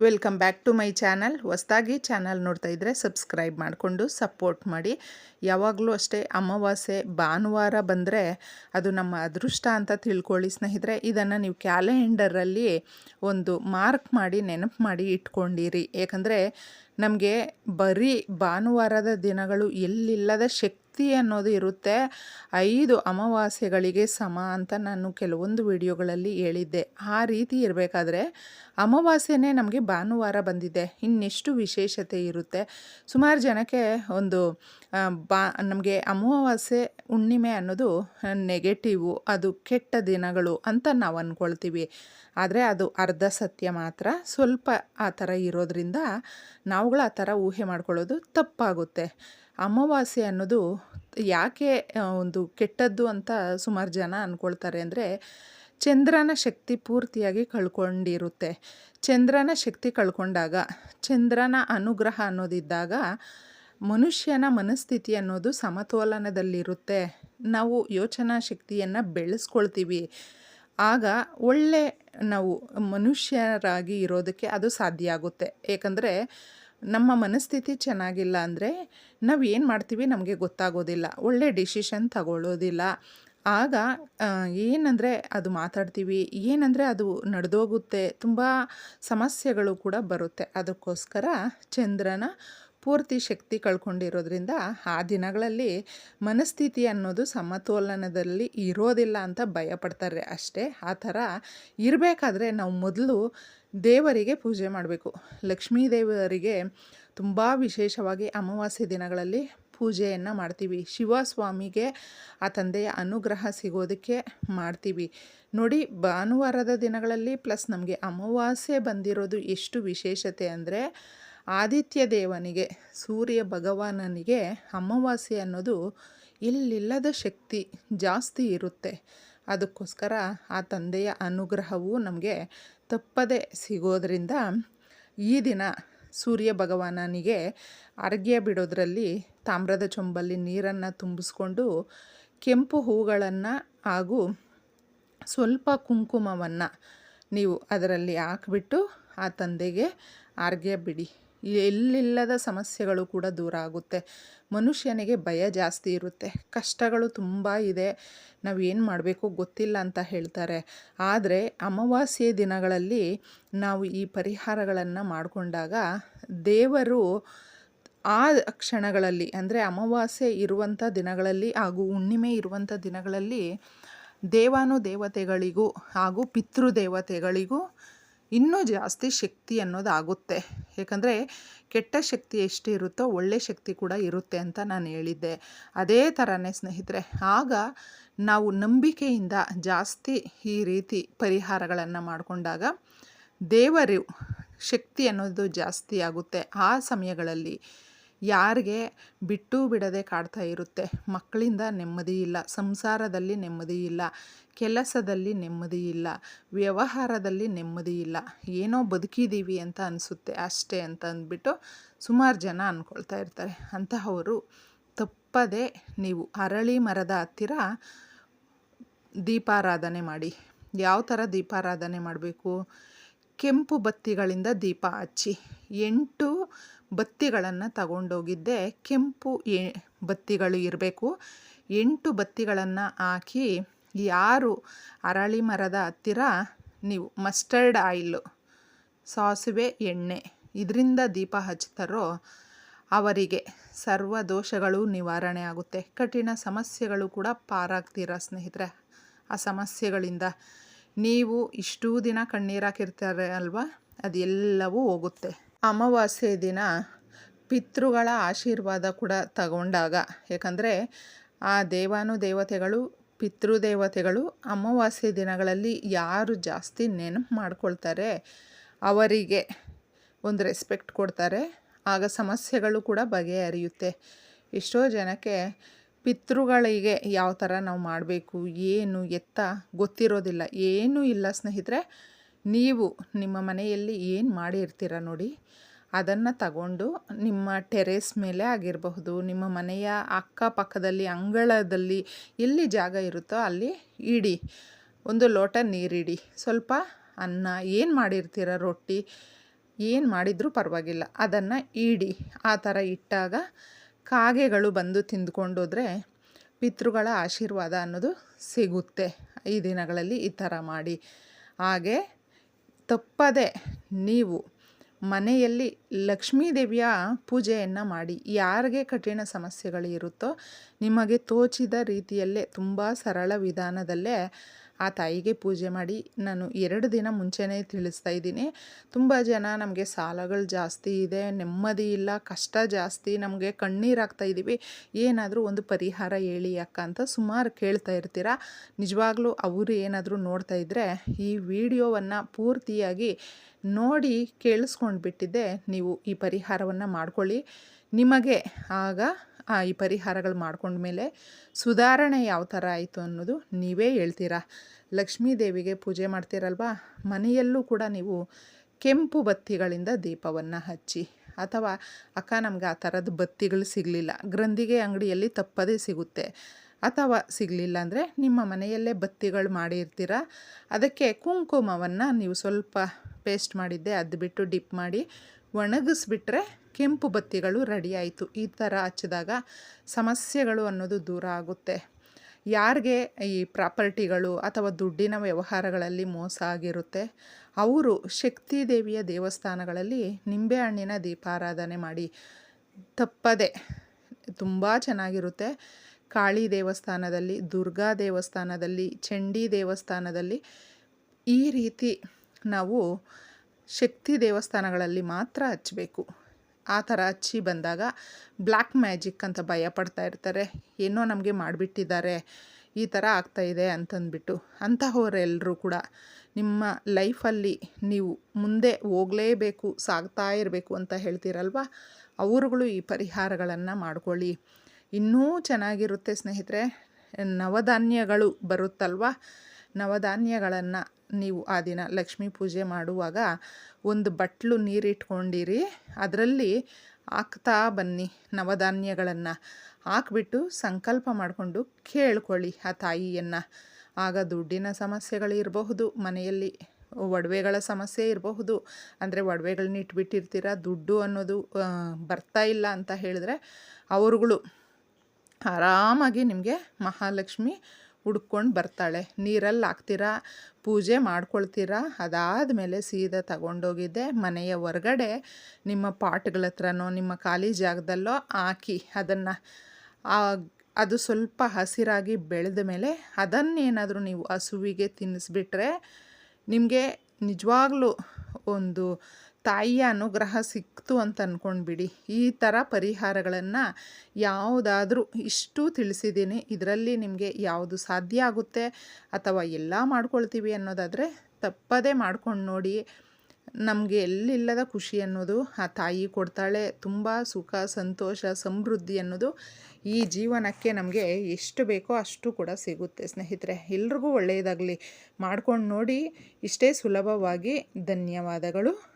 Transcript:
Welcome back to my channel. ಹೊಸ್ದಾಗಿ channel ನೋಡ್ತಾ ಇದ್ದರೆ ಸಬ್ಸ್ಕ್ರೈಬ್ ಮಾಡಿಕೊಂಡು ಸಪೋರ್ಟ್ ಮಾಡಿ. ಯಾವಾಗಲೂ ಅಷ್ಟೇ ಅಮಾವಾಸ್ಯೆ, ಭಾನುವಾರ ಬಂದರೆ ಅದು ನಮ್ಮ ಅದೃಷ್ಟ ಅಂತ ತಿಳ್ಕೊಳ್ಳಿ ಸ್ನೇಹಿತರೆ. ಇದನ್ನು ನೀವು ಕ್ಯಾಲೆಂಡರಲ್ಲಿ ಒಂದು ಮಾರ್ಕ್ ಮಾಡಿ, ನೆನಪು ಮಾಡಿ ಇಟ್ಕೊಂಡಿರಿ. ಯಾಕಂದರೆ ನಮಗೆ ಬರೀ ಭಾನುವಾರದ ದಿನಗಳು ಎಲ್ಲಿಲ್ಲದ ಶಕ್ತಿ ಶಕ್ತಿ ಅನ್ನೋದು ಇರುತ್ತೆ. ಐದು ಅಮಾವಾಸ್ಯೆಗಳಿಗೆ ಸಮ ಅಂತ ನಾನು ಕೆಲವೊಂದು ವಿಡಿಯೋಗಳಲ್ಲಿ ಹೇಳಿದ್ದೆ. ಆ ರೀತಿ ಇರಬೇಕಾದ್ರೆ ಅಮಾವಾಸ್ಯೆನೇ ನಮಗೆ ಭಾನುವಾರ ಬಂದಿದೆ. ಇನ್ನೆಷ್ಟು ವಿಶೇಷತೆ ಇರುತ್ತೆ. ಸುಮಾರು ಜನಕ್ಕೆ ಒಂದು ಬಾ, ನಮಗೆ ಅಮಾವಾಸ್ಯೆ ಹುಣ್ಣಿಮೆ ಅನ್ನೋದು ನೆಗೆಟಿವು, ಅದು ಕೆಟ್ಟ ದಿನಗಳು ಅಂತ ನಾವು ಅಂದ್ಕೊಳ್ತೀವಿ ಆದರೆ ಅದು ಅರ್ಧ ಸತ್ಯ ಮಾತ್ರ. ಸ್ವಲ್ಪ ಆ ಥರ ಇರೋದ್ರಿಂದ ನಾವುಗಳು ಆ ಥರ ಊಹೆ ಮಾಡ್ಕೊಳ್ಳೋದು ತಪ್ಪಾಗುತ್ತೆ. ಅಮಾವಾಸ್ಯೆ ಅನ್ನೋದು ಯಾಕೆ ಒಂದು ಕೆಟ್ಟದ್ದು ಅಂತ ಸುಮಾರು ಜನ ಅಂದ್ಕೊಳ್ತಾರೆ ಅಂದರೆ, ಚಂದ್ರನ ಶಕ್ತಿ ಪೂರ್ತಿಯಾಗಿ ಕಳ್ಕೊಂಡಿರುತ್ತೆ. ಚಂದ್ರನ ಶಕ್ತಿ ಕಳ್ಕೊಂಡಾಗ, ಚಂದ್ರನ ಅನುಗ್ರಹ ಅನ್ನೋದಿದ್ದಾಗ, ಮನುಷ್ಯನ ಮನಸ್ಥಿತಿ ಅನ್ನೋದು ಸಮತೋಲನದಲ್ಲಿರುತ್ತೆ. ನಾವು ಯೋಚನಾ ಶಕ್ತಿಯನ್ನು ಬೆಳೆಸ್ಕೊಳ್ತೀವಿ. ಆಗ ಒಳ್ಳೆ ನಾವು ಮನುಷ್ಯರಾಗಿ ಇರೋದಕ್ಕೆ ಅದು ಸಾಧ್ಯ ಆಗುತ್ತೆ. ಏಕೆಂದರೆ ನಮ್ಮ ಮನಸ್ಥಿತಿ ಚೆನ್ನಾಗಿಲ್ಲ ಅಂದರೆ ನಾವು ಏನು ಮಾಡ್ತೀವಿ ನಮಗೆ ಗೊತ್ತಾಗೋದಿಲ್ಲ. ಒಳ್ಳೆ ಡಿಸಿಷನ್ ತಗೊಳ್ಳೋದಿಲ್ಲ ಆಗ ಏನಂದರೆ ಅದು ಮಾತಾಡ್ತೀವಿ, ಏನಂದರೆ ಅದು ನಡೆದೋಗುತ್ತೆ, ತುಂಬ ಸಮಸ್ಯೆಗಳು ಕೂಡ ಬರುತ್ತೆ. ಅದಕ್ಕೋಸ್ಕರ ಚಂದ್ರನ ಪೂರ್ತಿ ಶಕ್ತಿ ಕಳ್ಕೊಂಡಿರೋದ್ರಿಂದ ಆ ದಿನಗಳಲ್ಲಿ ಮನಸ್ಥಿತಿ ಅನ್ನೋದು ಸಮತೋಲನದಲ್ಲಿ ಇರೋದಿಲ್ಲ ಅಂತ ಭಯಪಡ್ತಾರೆ ಅಷ್ಟೇ. ಆ ಥರ ಇರಬೇಕಾದ್ರೆ ನಾವು ಮೊದಲು ದೇವರಿಗೆ ಪೂಜೆ ಮಾಡಬೇಕು. ಲಕ್ಷ್ಮೀ ದೇವರಿಗೆ ತುಂಬ ವಿಶೇಷವಾಗಿ ಅಮಾವಾಸ್ಯೆ ದಿನಗಳಲ್ಲಿ ಪೂಜೆಯನ್ನು ಮಾಡ್ತೀವಿ. ಶಿವಸ್ವಾಮಿಗೆ ಆ ತಂದೆಯ ಅನುಗ್ರಹ ಸಿಗೋದಕ್ಕೆ ಮಾಡ್ತೀವಿ. ನೋಡಿ, ಭಾನುವಾರದ ದಿನಗಳಲ್ಲಿ ಪ್ಲಸ್ ನಮಗೆ ಅಮಾವಾಸ್ಯೆ ಬಂದಿರೋದು ಎಷ್ಟು ವಿಶೇಷತೆ ಅಂದರೆ ಆದಿತ್ಯ ದೇವನಿಗೆ, ಸೂರ್ಯ ಭಗವಾನನಿಗೆ ಅಮಾವಾಸ್ಯೆ ಅನ್ನೋದು ಇಲ್ಲಿಲ್ಲದ ಶಕ್ತಿ ಜಾಸ್ತಿ ಇರುತ್ತೆ. ಅದಕ್ಕೋಸ್ಕರ ಆ ತಂದೆಯ ಅನುಗ್ರಹವು ನಮಗೆ ತಪ್ಪದೆ ಸಿಗೋದರಿಂದ ಈ ದಿನ ಸೂರ್ಯ ಭಗವಾನನಿಗೆ ಅರ್ಘ್ಯ ಬಿಡೋದ್ರಲ್ಲಿ ತಾಮ್ರದ ಚೊಂಬಲ್ಲಿ ನೀರನ್ನು ತುಂಬಿಸ್ಕೊಂಡು ಕೆಂಪು ಹೂಗಳನ್ನು ಹಾಗೂ ಸ್ವಲ್ಪ ಕುಂಕುಮವನ್ನು ನೀವು ಅದರಲ್ಲಿ ಹಾಕ್ಬಿಟ್ಟು ಆ ತಂದೆಗೆ ಅರ್ಘ್ಯ ಬಿಡಿ. ಎಲ್ಲಿಲ್ಲದ ಸಮಸ್ಯೆಗಳು ಕೂಡ ದೂರ ಆಗುತ್ತೆ. ಮನುಷ್ಯನಿಗೆ ಭಯ ಜಾಸ್ತಿ ಇರುತ್ತೆ. ಕಷ್ಟಗಳು ತುಂಬ ಇದೆ. ನಾವು ಏನು ಮಾಡಬೇಕು ಗೊತ್ತಿಲ್ಲ ಅಂತ ಹೇಳ್ತಾರೆ. ಆದರೆ ಅಮಾವಾಸ್ಯೆ ದಿನಗಳಲ್ಲಿ ನಾವು ಈ ಪರಿಹಾರಗಳನ್ನು ಮಾಡಿಕೊಂಡಾಗ ದೇವರು ಆ ಕ್ಷಣಗಳಲ್ಲಿ, ಅಂದರೆ ಅಮಾವಾಸ್ಯೆ ಇರುವಂಥ ದಿನಗಳಲ್ಲಿ ಹಾಗೂ ಹುಣ್ಣಿಮೆ ಇರುವಂಥ ದಿನಗಳಲ್ಲಿ ದೇವಾನು ದೇವತೆಗಳಿಗೂ ಹಾಗೂ ಪಿತೃದೇವತೆಗಳಿಗೂ ಇನ್ನೂ ಜಾಸ್ತಿ ಶಕ್ತಿ ಅನ್ನೋದು ಆಗುತ್ತೆ. ಏಕೆಂದರೆ ಕೆಟ್ಟ ಶಕ್ತಿ ಎಷ್ಟು ಇರುತ್ತೋ ಒಳ್ಳೆ ಶಕ್ತಿ ಕೂಡ ಇರುತ್ತೆ ಅಂತ ನಾನು ಹೇಳಿದ್ದೆ. ಅದೇ ಥರನೇ ಸ್ನೇಹಿತರೆ, ಆಗ ನಾವು ನಂಬಿಕೆಯಿಂದ ಜಾಸ್ತಿ ಈ ರೀತಿ ಪರಿಹಾರಗಳನ್ನು ಮಾಡಿಕೊಂಡಾಗ ದೇವರು ಶಕ್ತಿ ಅನ್ನೋದು ಜಾಸ್ತಿ ಆಗುತ್ತೆ. ಆ ಸಮಯಗಳಲ್ಲಿ ಯಾರಿಗೆ ಬಿಟ್ಟು ಬಿಡದೆ ಕಾಡ್ತಾ ಇರುತ್ತೆ. ಮಕ್ಕಳಿಂದ ನೆಮ್ಮದಿ ಇಲ್ಲ, ಸಂಸಾರದಲ್ಲಿ ನೆಮ್ಮದಿ ಇಲ್ಲ. ಕೆಲಸದಲ್ಲಿ ನೆಮ್ಮದಿ ಇಲ್ಲ, ವ್ಯವಹಾರದಲ್ಲಿ ನೆಮ್ಮದಿ ಇಲ್ಲ, ಏನೋ ಬದುಕಿದ್ದೀವಿ ಅಂತ ಅನಿಸುತ್ತೆ ಅಷ್ಟೇ ಅಂತ ಅಂದ್ಬಿಟ್ಟು ಸುಮಾರು ಜನ ಅಂದ್ಕೊಳ್ತಾ ಇರ್ತಾರೆ. ಅಂತಹವರು ತಪ್ಪದೆ ನೀವು ಅರಳಿ ಮರದ ಹತ್ತಿರ ದೀಪಾರಾಧನೆ ಮಾಡಿ. ಯಾವ ಥರ ದೀಪಾರಾಧನೆ ಮಾಡಬೇಕು? ಕೆಂಪು ಬತ್ತಿಗಳಿಂದ ದೀಪ ಹಚ್ಚಿ. ಎಂಟು ಬತ್ತಿಗಳನ್ನು ತಗೊಂಡೋಗಿದ್ದೆ. ಕೆಂಪು ಎ ಬತ್ತಿಗಳು ಇರಬೇಕು. ಎಂಟು ಬತ್ತಿಗಳನ್ನು ಹಾಕಿ ಯಾರು ಅರಳಿ ಮರದ ಹತ್ತಿರ? ನೀವು ಮಸ್ಟರ್ಡ್ ಆಯಿಲು, ಸಾಸಿವೆ ಎಣ್ಣೆ ಇದರಿಂದ ದೀಪ ಹಚ್ಚುತ್ತಾರೋ? ಅವರಿಗೆ ಸರ್ವ ದೋಷಗಳು ನಿವಾರಣೆ ಆಗುತ್ತೆ. ಕಠಿಣ ಸಮಸ್ಯೆಗಳು ಕೂಡ ಪಾರಾಗ್ತೀರ ಸ್ನೇಹಿತರೆ? ಆ ಸಮಸ್ಯೆಗಳಿಂದ ನೀವು ಇಷ್ಟೂ ದಿನ ಕಣ್ಣೀರಾಕಿರ್ತಾರೆ ಅಲ್ವಾ? ಅದೆಲ್ಲವೂ ಹೋಗುತ್ತೆ. ಅಮಾವಾಸ್ಯೆ ದಿನ ಪಿತೃಗಳ ಆಶೀರ್ವಾದ ಕೂಡ ತಗೊಂಡಾಗ. ಯಾಕಂದರೆ ಆ ದೇವಾನು ದೇವತೆಗಳು ಪಿತೃದೇವತೆಗಳು ಅಮಾವಾಸ್ಯೆ ದಿನಗಳಲ್ಲಿ ಯಾರು ಜಾಸ್ತಿ ನೆನಪು ಮಾಡ್ಕೊಳ್ತಾರೆ, ಅವರಿಗೆ ಒಂದು ರೆಸ್ಪೆಕ್ಟ್ ಕೊಡ್ತಾರೆ, ಆಗ ಸಮಸ್ಯೆಗಳು ಕೂಡ ಬಗೆಹರಿಯುತ್ತೆ. ಎಷ್ಟೋ ಜನಕ್ಕೆ ಪಿತೃಗಳಿಗೆ ಯಾವ ಥರ ನಾವು ಮಾಡಬೇಕು, ಏನು ಎತ್ತ ಗೊತ್ತಿರೋದಿಲ್ಲ. ಏನೂ ಇಲ್ಲ ಸ್ನೇಹಿತರೆ, ನೀವು ನಿಮ್ಮ ಮನೆಯಲ್ಲಿ ಏನು ಮಾಡಿರ್ತೀರ ನೋಡಿ. ಅದನ್ನು ತಗೊಂಡು ನಿಮ್ಮ ಟೆರೇಸ್ ಮೇಲೆ ಆಗಿರಬಹುದು, ನಿಮ್ಮ ಮನೆಯ ಅಕ್ಕಪಕ್ಕದಲ್ಲಿ, ಅಂಗಳದಲ್ಲಿ ಎಲ್ಲಿ ಜಾಗ ಇರುತ್ತೋ ಅಲ್ಲಿ ಇಡಿ. ಒಂದು ಲೋಟ ನೀರಿಡಿ. ಸ್ವಲ್ಪ ಅನ್ನ, ಏನು ಮಾಡಿರ್ತೀರ ರೊಟ್ಟಿ? ಏನು ಮಾಡಿದರೂ ಪರವಾಗಿಲ್ಲ. ಅದನ್ನು ಇಡಿ. ಆ ಥರ ಇಟ್ಟಾಗ ಕಾಗೆಗಳು ಬಂದು ತಿಂದ್ಕೊಂಡೋದ್ರೆ ಪಿತೃಗಳ ಆಶೀರ್ವಾದ ಅನ್ನೋದು ಸಿಗುತ್ತೆ. ಈ ದಿನಗಳಲ್ಲಿ ಈ ಥರ ಮಾಡಿ. ಹಾಗೆ ತಪ್ಪದೆ ನೀವು ಮನೆಯಲ್ಲಿ ಲಕ್ಷ್ಮೀ ದೇವಿಯ ಪೂಜೆಯನ್ನು ಮಾಡಿ ಯಾರಿಗೆ ಕಠಿಣ ಸಮಸ್ಯೆಗಳು ಇರುತ್ತೋ ನಿಮಗೆ ತೋಚಿದ ರೀತಿಯಲ್ಲೇ ತುಂಬ ಸರಳ ವಿಧಾನದಲ್ಲೇ ಆ ತಾಯಿಗೆ ಪೂಜೆ ಮಾಡಿ ನಾನು ಎರಡು ದಿನ ಮುಂಚೆನೇ ತಿಳಿಸ್ತಾ ಇದ್ದೀನಿ. ತುಂಬ ಜನ ನಮಗೆ ಸಾಲಗಳು ಜಾಸ್ತಿ ಇದೆ, ನೆಮ್ಮದಿ ಇಲ್ಲ, ಕಷ್ಟ ಜಾಸ್ತಿ, ನಮಗೆ ಕಣ್ಣೀರಾಗ್ತಾ ಇದ್ದೀವಿ ಏನಾದರೂ ಒಂದು ಪರಿಹಾರ ಹೇಳಿ ಅಕ್ಕ ಅಂತ ಸುಮಾರು ಕೇಳ್ತಾ ಇರ್ತೀರ? ನಿಜವಾಗ್ಲೂ ಅವರು ಏನಾದರೂ ನೋಡ್ತಾ ಇದ್ದರೆ ಈ ವಿಡಿಯೋವನ್ನು ಪೂರ್ತಿಯಾಗಿ ನೋಡಿ ಕೇಳಿಸ್ಕೊಂಡು ಬಿಟ್ಟಿದ್ದೆ ನೀವು ಈ ಪರಿಹಾರವನ್ನು ಮಾಡ್ಕೊಳ್ಳಿ. ನಿಮಗೆ ಆಗ ಈ ಪರಿಹಾರಗಳು ಮಾಡ್ಕೊಂಡ್ಮೇಲೆ ಸುಧಾರಣೆ ಯಾವ ಥರ ಆಯಿತು ಅನ್ನೋದು ನೀವೇ ಹೇಳ್ತೀರಾ? ಲಕ್ಷ್ಮೀ ದೇವಿಗೆ ಪೂಜೆ ಮಾಡ್ತೀರಲ್ವಾ? ಮನೆಯಲ್ಲೂ ಕೂಡ ನೀವು ಕೆಂಪು ಬತ್ತಿಗಳಿಂದ ದೀಪವನ್ನು ಹಚ್ಚಿ, ಅಥವಾ ಅಕ್ಕ ನಮ್ಗೆ ಆ ಥರದ ಬತ್ತಿಗಳು ಸಿಗಲಿಲ್ಲ. ಗ್ರಂಥಿಗೆ ಅಂಗಡಿಯಲ್ಲಿ ತಪ್ಪದೇ ಸಿಗುತ್ತೆ. ಅಥವಾ ಸಿಗಲಿಲ್ಲ ಅಂದರೆ ನಿಮ್ಮ ಮನೆಯಲ್ಲೇ ಬತ್ತಿಗಳು ಮಾಡಿರ್ತೀರ? ಅದಕ್ಕೆ ಕುಂಕುಮವನ್ನು ನೀವು ಸ್ವಲ್ಪ ಪೇಸ್ಟ್ ಮಾಡಿದ್ದೆ ಅದು ಬಿಟ್ಟು ಡಿಪ್ ಮಾಡಿ ಒಣಗಿಸ್ಬಿಟ್ರೆ ಕೆಂಪು ಬತ್ತಿಗಳು ರೆಡಿ ಆಯಿತು. ಈ ಥರ ಹಚ್ಚಿದಾಗ ಸಮಸ್ಯೆಗಳು ಅನ್ನೋದು ದೂರ ಆಗುತ್ತೆ. ಯಾರಿಗೆ ಈ ಪ್ರಾಪರ್ಟಿಗಳು ಅಥವಾ ದುಡ್ಡಿನ ವ್ಯವಹಾರಗಳಲ್ಲಿ ಮೋಸ ಆಗಿರುತ್ತೆ, ಅವರು ಶಕ್ತಿ ದೇವಿಯ ದೇವಸ್ಥಾನಗಳಲ್ಲಿ ನಿಂಬೆಹಣ್ಣಿನ ದೀಪಾರಾಧನೆ ಮಾಡಿ ತಪ್ಪದೆ ತುಂಬ ಚೆನ್ನಾಗಿರುತ್ತೆ. ಕಾಳಿ ದೇವಸ್ಥಾನದಲ್ಲಿ, ದುರ್ಗಾ ದೇವಸ್ಥಾನದಲ್ಲಿ, ಚಂಡಿ ದೇವಸ್ಥಾನದಲ್ಲಿ ಈ ರೀತಿ ನಾವು ಶಕ್ತಿ ದೇವಸ್ಥಾನಗಳಲ್ಲಿ ಮಾತ್ರ ಹಚ್ಚಬೇಕು. ಆ ಥರ ಹಚ್ಚಿ ಬಂದಾಗ ಬ್ಲ್ಯಾಕ್ ಮ್ಯಾಜಿಕ್ ಅಂತ ಭಯ ಪಡ್ತಾ ಇರ್ತಾರೆ. ಏನೋ ನಮಗೆ ಮಾಡಿಬಿಟ್ಟಿದ್ದಾರೆ, ಈ ಥರ ಆಗ್ತಾಯಿದೆ ಅಂತಂದ್ಬಿಟ್ಟು ಅಂತಹವರೆಲ್ಲರೂ ಕೂಡ ನಿಮ್ಮ ಲೈಫಲ್ಲಿ ನೀವು ಮುಂದೆ ಹೋಗಲೇಬೇಕು, ಸಾಗ್ತಾ ಇರಬೇಕು ಅಂತ ಹೇಳ್ತೀರಲ್ವ? ಅವರುಗಳು ಈ ಪರಿಹಾರಗಳನ್ನು ಮಾಡ್ಕೊಳ್ಳಿ. ಇನ್ನೂ ಚೆನ್ನಾಗಿರುತ್ತೆ ಸ್ನೇಹಿತರೆ. ನವಧಾನ್ಯಗಳು ಬರುತ್ತಲ್ವ? ನವಧಾನ್ಯಗಳನ್ನು ನೀವು ಆ ದಿನ ಲಕ್ಷ್ಮೀ ಪೂಜೆ ಮಾಡುವಾಗ ಒಂದು ಬಟ್ಲು ನೀರಿಟ್ಕೊಂಡಿರಿ. ಅದರಲ್ಲಿ ಹಾಕ್ತಾ ಬನ್ನಿ ನವಧಾನ್ಯಗಳನ್ನು. ಹಾಕ್ಬಿಟ್ಟು ಸಂಕಲ್ಪ ಮಾಡಿಕೊಂಡು ಕೇಳ್ಕೊಳ್ಳಿ ಆ ತಾಯಿಯನ್ನು. ಆಗ ದುಡ್ಡಿನ ಸಮಸ್ಯೆಗಳಿರಬಹುದು ಮನೆಯಲ್ಲಿ ಒಡವೆಗಳ ಸಮಸ್ಯೆ ಇರಬಹುದು. ಅಂದರೆ ಒಡವೆಗಳನ್ನ ಇಟ್ಬಿಟ್ಟಿರ್ತೀರ, ದುಡ್ಡು ಅನ್ನೋದು ಬರ್ತಾ ಇಲ್ಲ ಅಂತ ಹೇಳಿದ್ರೆ ಅವರುಗಳು ಆರಾಮಾಗಿ ನಿಮಗೆ ಮಹಾಲಕ್ಷ್ಮಿ ಹುಡ್ಕೊಂಡು ಬರ್ತಾಳೆ. ನೀರಲ್ಲಿ ಹಾಕ್ತೀರಾ? ಪೂಜೆ ಮಾಡ್ಕೊಳ್ತೀರಾ? ಅದಾದಮೇಲೆ ಸೀದಾ ತಗೊಂಡೋಗಿದ್ದೆ. ಮನೆಯ ಹೊರಗಡೆ ನಿಮ್ಮ ಪಾಟ್ಗಳ ಹತ್ರನೋ, ನಿಮ್ಮ ಖಾಲಿ ಜಾಗದಲ್ಲೋ ಹಾಕಿ ಅದನ್ನು ಅದು ಸ್ವಲ್ಪ ಹಸಿರಾಗಿ ಬೆಳೆದ ಮೇಲೆ ಅದನ್ನೇನಾದರೂ ನೀವು ಹಸುವಿಗೆ ತಿನ್ನಿಸ್ಬಿಟ್ರೆ ನಿಮಗೆ ನಿಜವಾಗ್ಲೂ ಒಂದು ತಾಯಿಯ ಅನುಗ್ರಹ ಸಿಕ್ತು ಅಂತ ಅಂದ್ಕೊಂಡ್ಬಿಡಿ ಈ ಥರ ಪರಿಹಾರಗಳನ್ನು ಯಾವುದಾದ್ರೂ ಇಷ್ಟು ತಿಳಿಸಿದ್ದೀನಿ. ಇದರಲ್ಲಿ ನಿಮಗೆ ಯಾವುದು ಸಾಧ್ಯ ಆಗುತ್ತೆ ಅಥವಾ ಎಲ್ಲ ಮಾಡ್ಕೊಳ್ತೀವಿ ಅನ್ನೋದಾದರೆ ತಪ್ಪದೇ ಮಾಡ್ಕೊಂಡು ನೋಡಿ. ನಮಗೆ ಎಲ್ಲಿಲ್ಲದ ಖುಷಿ ಅನ್ನೋದು, ಆ ತಾಯಿ ಕೊಡ್ತಾಳೆ ತುಂಬ ಸುಖ, ಸಂತೋಷ, ಸಮೃದ್ಧಿ ಅನ್ನೋದು ಈ ಜೀವನಕ್ಕೆ ನಮಗೆ ಎಷ್ಟು ಬೇಕೋ ಅಷ್ಟು ಕೂಡ ಸಿಗುತ್ತೆ ಸ್ನೇಹಿತರೆ. ಎಲ್ರಿಗೂ ಒಳ್ಳೆಯದಾಗಲಿ. ಮಾಡ್ಕೊಂಡು ನೋಡಿ ಇಷ್ಟೇ ಸುಲಭವಾಗಿ ಧನ್ಯವಾದಗಳು.